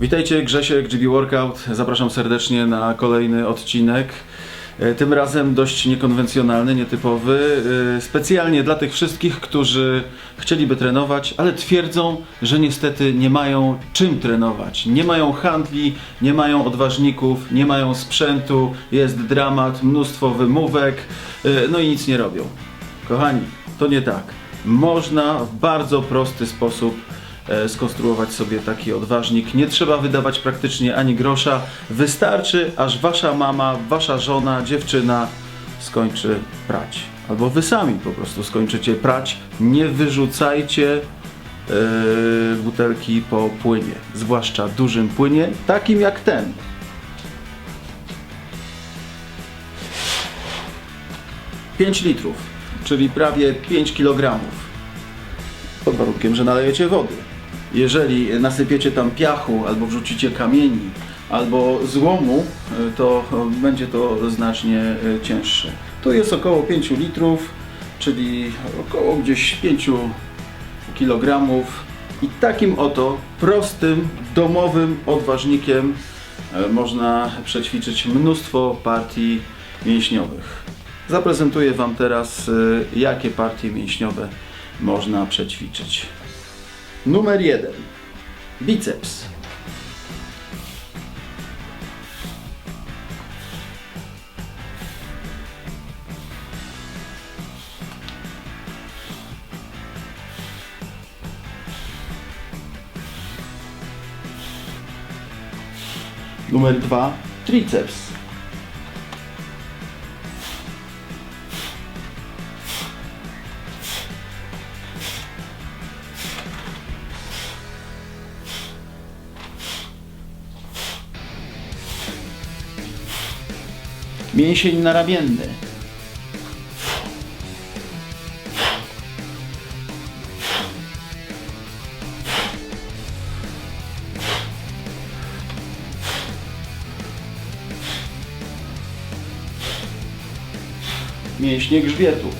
Witajcie, Grzesiek, GB Workout. Zapraszam serdecznie na kolejny odcinek. E, Tym razem dość niekonwencjonalny, nietypowy. e, Specjalnie dla tych wszystkich, którzy chcieliby trenować, ale twierdzą, że niestety nie mają czym trenować. Nie mają handli, nie mają odważników, nie mają sprzętu, jest dramat, mnóstwo wymówek, e, no i nic nie robią. Kochani, to nie tak. Można w bardzo prosty sposób skonstruować sobie taki odważnik. Nie trzeba wydawać praktycznie ani grosza. Wystarczy, aż wasza mama, wasza żona, dziewczyna skończy prać. Albo wy sami po prostu skończycie prać. Nie wyrzucajcie e, butelki po płynie. Zwłaszcza dużym płynie, takim jak ten. Pięć litrów, czyli prawie 5 kg pod warunkiem, że nalejecie wody. Jeżeli nasypiecie tam piachu, albo wrzucicie kamieni, albo złomu, to y, będzie to znacznie y, cięższe. Tu jest około 5 litrów, czyli około gdzieś 5 kg. I takim oto prostym, domowym odważnikiem e, można przećwiczyć mnóstwo partii mięśniowych. Zaprezentuję Wam teraz, jakie partie mięśniowe można przećwiczyć. Numer jeden. Biceps. Numer dwa. Triceps. Mięsień naramienny. Mięśnie grzbietu.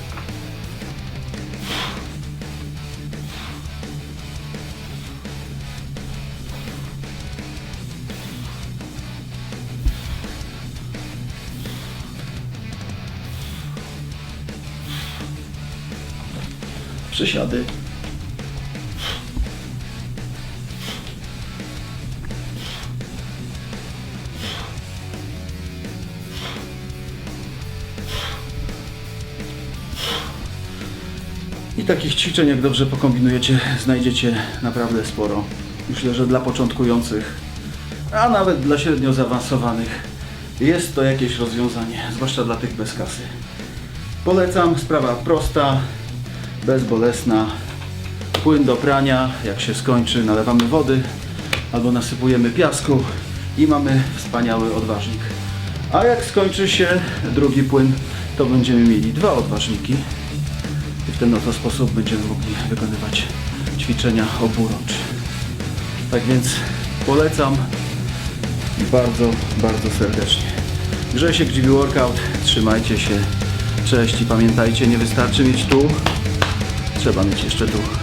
Przysiady. I takich ćwiczeń, jak dobrze pokombinujecie, znajdziecie naprawdę sporo. Myślę, że dla początkujących, a nawet dla średnio zaawansowanych, jest to jakieś rozwiązanie, zwłaszcza dla tych bez kasy. Polecam, sprawa prosta, bezbolesna. Płyn do prania, jak się skończy, nalewamy wody albo nasypujemy piasku i mamy wspaniały odważnik. A jak skończy się drugi płyn, to będziemy mieli dwa odważniki i w ten oto sposób będziemy mogli wykonywać ćwiczenia oburącz. Tak więc polecam bardzo, bardzo serdecznie. Grzesiek GB Workout, trzymajcie się, cześć i pamiętajcie, nie wystarczy mieć tu, trzeba mieć jeszcze duch.